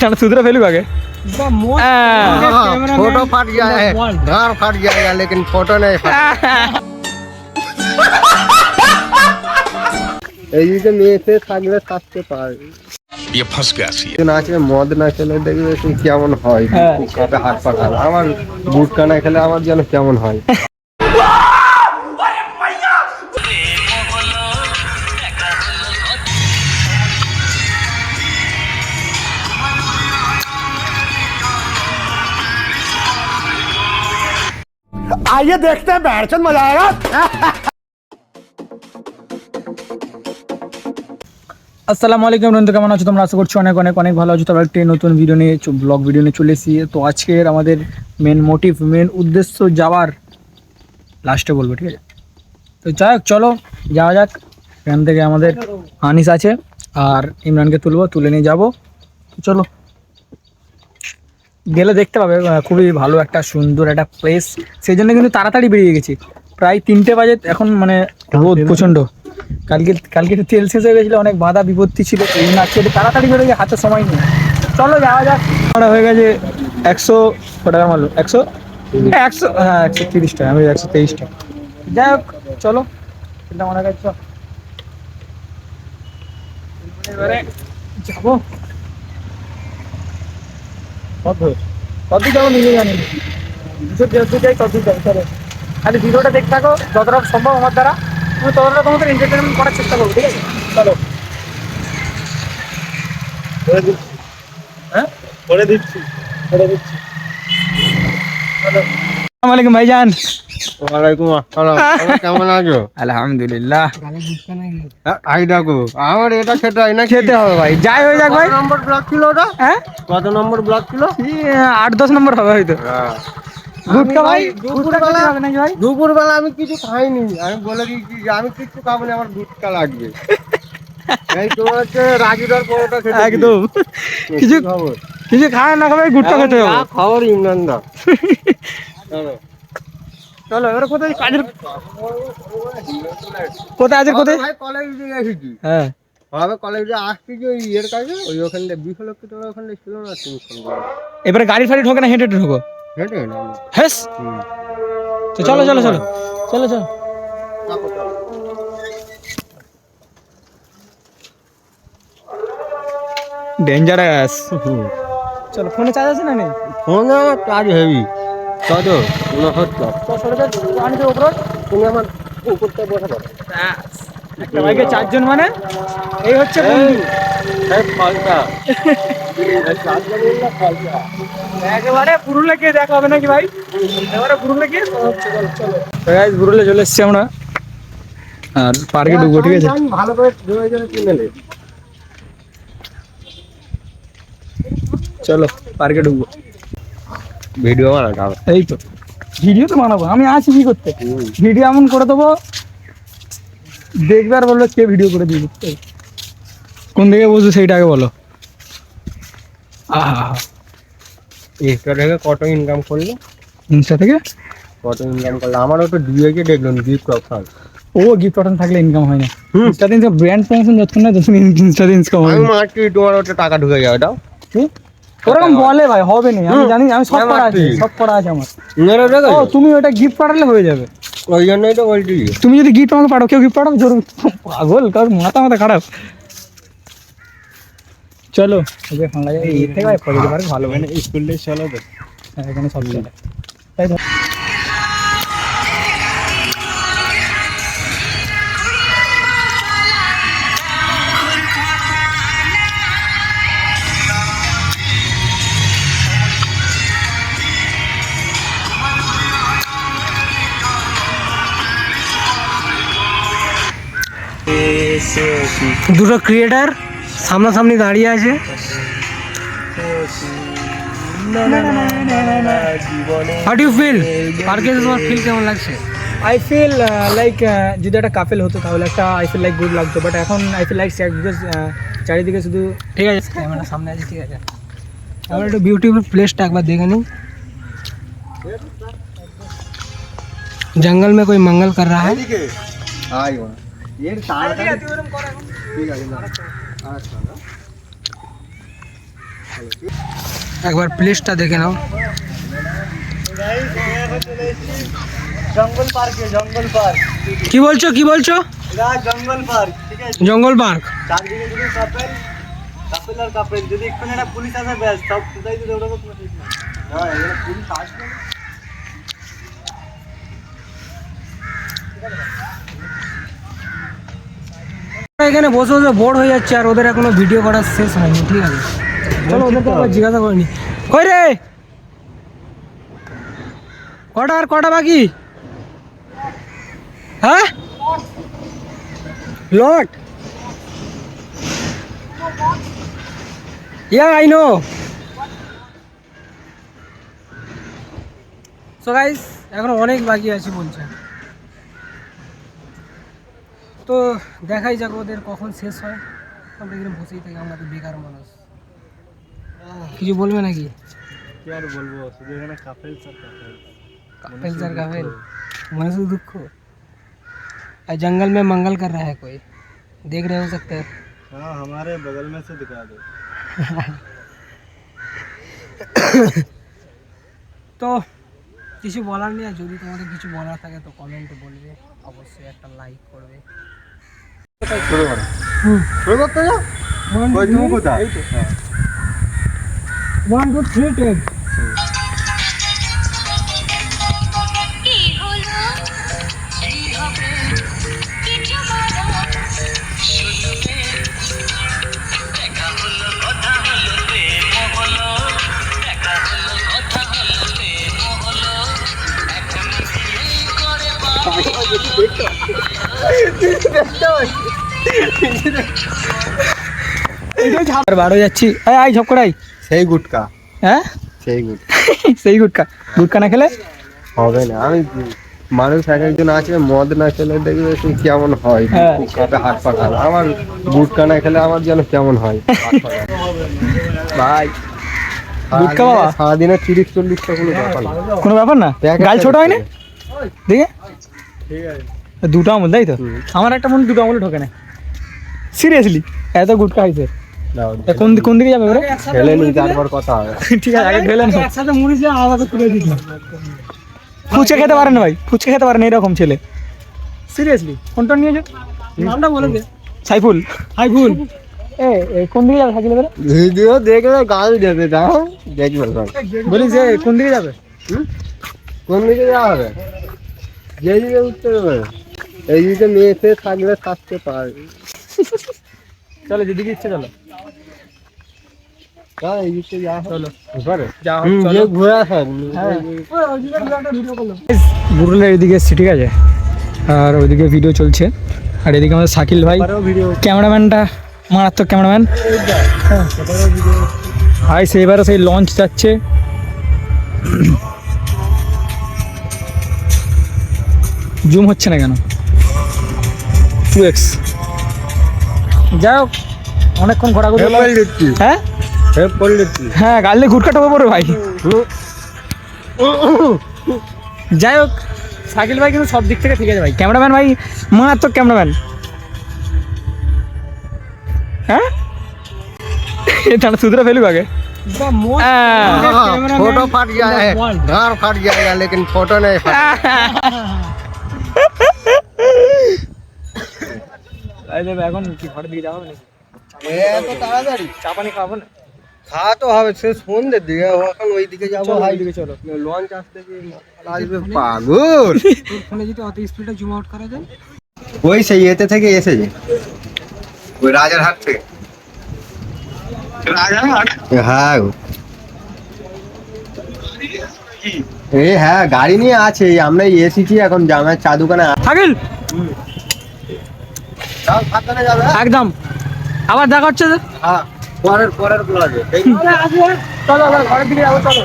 তাহলে সুতরা ফেলুক আগে হ্যাঁ। फोटो फट गया है घर फट जाएगा लेकिन फोटो नहीं फट এই যে মেয়েতে থাকলে থাকতে পারে ये फंस गया सी নাচে মদ না খেলে দেখবে সে কেমন হয় হ্যাঁ। কাপে হাত পাখাল আমার গুটকা না খেলে আমার যেন কেমন হয় आइए देखते हैं बैठचंद मजा आएगा আসসালামু আলাইকুম বন্ধু কেমন আছো তোমরা আশা করছি অনেক অনেক অনেক ভালো আছো তবে একটি নতুন ভিডিও নিয়ে ব্লগ ভিডিও নিয়ে চলে এসেছি তো আজকের আমাদের মেন মোটিভ মেন উদ্দেশ্য যাওয়ার লাস্টে বলবো ঠিক আছে তো যাই হোক চলো যাওয়া যাক এখান থেকে আমাদের আনিস আছে আর ইমরানকে তুলবো তুলে নিয়ে যাবো তো চলো গেলে দেখতে পাবে খুবই ভালো একটা সুন্দর একটা প্লেস সেই জন্য কিন্তু তাড়াতাড়ি বেরিয়ে গেছি। প্রায় তিনটে বাজে, এখন মানে রোদ প্রচণ্ড। কালকে কালকে তেল শেষ হয়ে গেছিল, অনেক বাধা বিপত্তি ছিল, এই আজকে একটু তাড়াতাড়ি বেরোয় হাতে সময় নেই। চলো যাওয়া যাক। আমরা হয়ে গেছে একশো টাকা মারলো? একশো? একশো হ্যাঁ একশো তিরিশ টাকা, আমি একশো তেইশ টাকা। যাই হোক, চলো। মনে কাজ এবারে যাব। কত? কত যাব নিজে জানি। দুশো দেড়শো যাই কত যাব চলো। খালি ভিডিওটা দেখতে থাকো যতটা সম্ভব আমার দ্বারা। আমি ততটা তোমাদের এন্টারটেনমেন্ট করার চেষ্টা করব ঠিক আছে? চলো। হ্যাঁ? করে দিচ্ছি। করে দিচ্ছি। চলো। আসসালামু আলাইকুম ভাইজান। ওয়ালাইকুম আসসালাম। কেমন আছো? আলহামদুলিল্লাহ। হ্যাঁ, আই ডাকো আমার এটা খেতে হয় না খেতে হবে ভাই যাই হয়ে যাক ভাই। নম্বর ব্লক ছিল ওটা? হ্যাঁ? কত নম্বর ব্লক ছিল? আট দশ নম্বর হবে হয়তো। গুটকা ভাই দুপুরবেলা খেতে হবে নাকি ভাই? দুপুরবেলা আমি কিছু খাইনি। আমি বলে দিয়েছি যে আমি কিছু খাব না আমার গুটকা লাগবে। একদম। কিছু খবর? কিছু খায় না খাবে গুটকা খেতে হবে। খবর ইমরান দা। চলো। এবারে কোথায়? কাজের কোথায় আজের কোথায়? কলেজে এসেছি। হ্যাঁ। হবে কলেজে আসছি যে ইয়ের কাছে ওই ওখান তোরা ছিল না তুমি ফোন করো। এবারে গাড়ি ফাড়ি ঢোকে না হেঁটে হেঁটে ঢোকো? হেঁটে না হেস? তো চলো চলো চলো। চলো চলো। ডেঞ্জারাস চলো। ফোনে চার্জ আছে না নেই? ফোন কাজ হেভি তুমি আমার উপরটা বসে পারো একটা বাইকে চারজন মানে? এই হচ্ছে বন্ধু। একেবারে পুরুলে গিয়ে দেখা হবে নাকি ভাই? পুরুলে গিয়ে চলো চলো। চলে এসেছি আমরা। আর পার্কে ঢুকবো ঠিক আছে? ভালো করে চলো পার্কে ঢুকবো। ভিডিও বানাতে এই তো। ভিডিও তো বানাবো আমি আছি কি করতে? ভিডিও এমন করে দেবো দেখবে আর বলল কে ভিডিও করে দিবি। কোন দিকে বসবে সেইটা আগে বলো। আহা। ইনস্টা থেকে কত ইনকাম করল? ইনস্টা থেকে? কত ইনকাম করল? আমারও তো দিয়ে গিয়ে দেখলাম গিফট অফার ও গিফট অর্ডার থাকলে ইনকাম হয় না। হুম। ইনস্টা দিন ব্র্যান্ড প্রমোশন যতক্ষণ না ততক্ষণ ইনস্টা দিন ইনকাম হয় আমি না তোমার ওটা টাকা ঢুকে যাবে দাও? ওরকম বলে ভাই হবে না। আমি জানি আমি সব পড়া আছে সব পড়া আছে আমার। ও তুমি ওটা গিফট পাঠালে হয়ে যাবে। ওই জন্যই তো বলছি। তুমি যদি গিফট আমাকে পাঠাও কেউ গিফট পাঠাও জোর পাগল কারোর মাথা মাথা খারাপ। চলো ওকে ফোন লাগে এই থেকে ভাই পারে ভালো মানে স্কুলে চলো তো। হ্যাঁ, এখানে সব চলে। তাই দুটো ক্রিয়েটার সামনাসামনি দাঁড়িয়ে আছে হাউ ইউ ফিল পার্কে তোমার ফিল কেমন লাগছে আই ফিল লাইক যদি একটা কাপেল হতো তাহলে একটা আই ফিল লাইক গুড লাগতো বাট এখন I feel like sad because চারিদিকে শুধু ঠিক আছে ক্যামেরা সামনে আছে ঠিক আছে আমার একটু বিউটিফুল প্লেসটা একবার দেখে নিই जंगल में कोई मंगल कर रहा है আই এর তাড়াতাড়ি ঠিক আছে আচ্ছা একবার প্লেসটা দেখে নাও। জঙ্গল পার্কে জঙ্গল পার্ক। কি বলছো কি বলছো? এটা জঙ্গল পার্ক ঠিক আছে? জঙ্গল পার্ক। চারদিকে শুধু কাপেল কাপেল আর কাপেল যদি এক্ষুনি একটা পুলিশ আসে ব্যাস সব কোথায় যদি কোনো ঠিক না। না এখানে পুলিশ আসবে না। এখানে বসে বসে বোর হয়ে যাচ্ছে আর ওদের এখনও ভিডিও করার শেষ হয়নি ঠিক আছে? চলো ওদেরকে আবার জিজ্ঞাসা করিনি কই রে? কটা আর কটা বাকি? হ্যাঁ? Lot. Yeah I know so guys এখনও অনেক বাকি আছে বলছে। তো দেখাই যাক ওদের কখন শেষ হয় আমরা এখানে বসেই থাকি আমরা তো বেকার মানুষ কিছু বলবে নাকি কি আর বলবো শুধু এখানে কাপেল আর কাপেল काफेल सर काफेल मन से दुख हो और जंगल में मंगल कर रहा है कोई देख रहे हो सकते हैं हाँ हमारे बगल में से दिखा दो তো কিছু বলার নেই আর যদি তোমাদের কিছু বলার থাকে তো কমেন্টে বলবে অবশ্যই একটা লাইক করবে শুরু করো শুরু করতে আর বারো যাচ্ছি। এই আই ঝপকড়াই সেই গুটকা। হ্যাঁ? সেই গুটকা সেই গুটকা। গুটকা না খেলে? হবে না। আমি মানুষ এক একজন আছে মদ না খেলে দেখবে সে কেমন হয়। হ্যাঁ। কাপে হাত পা আমার গুটকা না খেলে আমার যেন কেমন হয়। ভাই। গুটকা বাবা? সারাদিনে তিরিশ চল্লিশটা কোনো ব্যাপার না। কোনো ব্যাপার না? গাল ছোট হয় না দেখে। ঠিক আছে। দুটো আমল তাই তো? আমার একটা মনে দুটো আমল ঢোকে না। সিরিয়াসলি এত গুটকা হয়েছে কোন কোন দিকে যাবে ওরা? খেলে নি তারপর কথা হবে। ঠিক আছে আগে ঢেলে না একসাথে মুড়ি দিয়ে আলাদা করে দিই ফুচকা খেতে পারে না ভাই ফুচকা খেতে পারে না এরকম ছেলে। সিরিয়াসলি কোনটা নিয়েছো? নামটা বলে দে। সাইফুল। সাইফুল। এ কোন দিকে যাবে সাইকেলে বেরো ভিডিও দেখলে গাল দেবে দাও। দেখবে। বলিস যে কোন দিকে যাবে? কোন দিকে যাওয়া হবে? যে দিকে উঠতে হবে। এই দিকে মেয়ে ফেয়ে থাকলে থাকতে পারবে চলো যেদিকে ইচ্ছে চলো। হ্যাঁ বুরুলের এদিকে এসছি ঠিক আছে আর ওইদিকে ভিডিও চলছে। আর এদিকে আমাদের শাকিল ভাই। ক্যামেরাম্যানটা মারাত্মক ক্যামেরাম্যান। ভাই সেইবারও সেই লঞ্চ যাচ্ছে। জুম হচ্ছে না কেন? টু এক্স যাই হোক অনেকক্ষণ ঘোরাঘুরি হলো। দিচ্ছি হ্যাঁ হেল্প করে দিচ্ছি হ্যাঁ গালে ঘুরকা টোপে পড়বে ভাই যাই হোক শাকিল ভাই কিন্তু সব দিক থেকে ঠিক আছে ভাই ক্যামেরাম্যান ভাই মারাত্মক ক্যামেরাম্যান হ্যাঁ তাহলে সুতরা ফেলুক আগে হ্যাঁ। फोटो फट गया है घर फट जाएगा लेकिन फोटो नहीं फट এখন কি ঘরের দিকে যাব নাকি? এত তাড়াতাড়ি। চা পানি খাব না? খাওয়া তো হবে সে সন্ধ্যের দিকে এখন ওই দিকে যাব হাই ওইদিকে চলো। লঞ্চ আসতে আসবে পাগল। তোর ফোনে যদি অত স্পিডে জুম আউট করা যায়? ওই সেই এতে থেকে এসেছে ওই রাজারহাট থেকে। হ্যাঁ গো। এ হ্যাঁ গাড়ি নিয়ে আছে আমরা এসেছি এখন জামার চা দোকানে হ্যাঁ? একদম। আবার দেখা হচ্ছে যে? হ্যাঁ পরের পরের চলো ঘরের দিকে যাব চলো।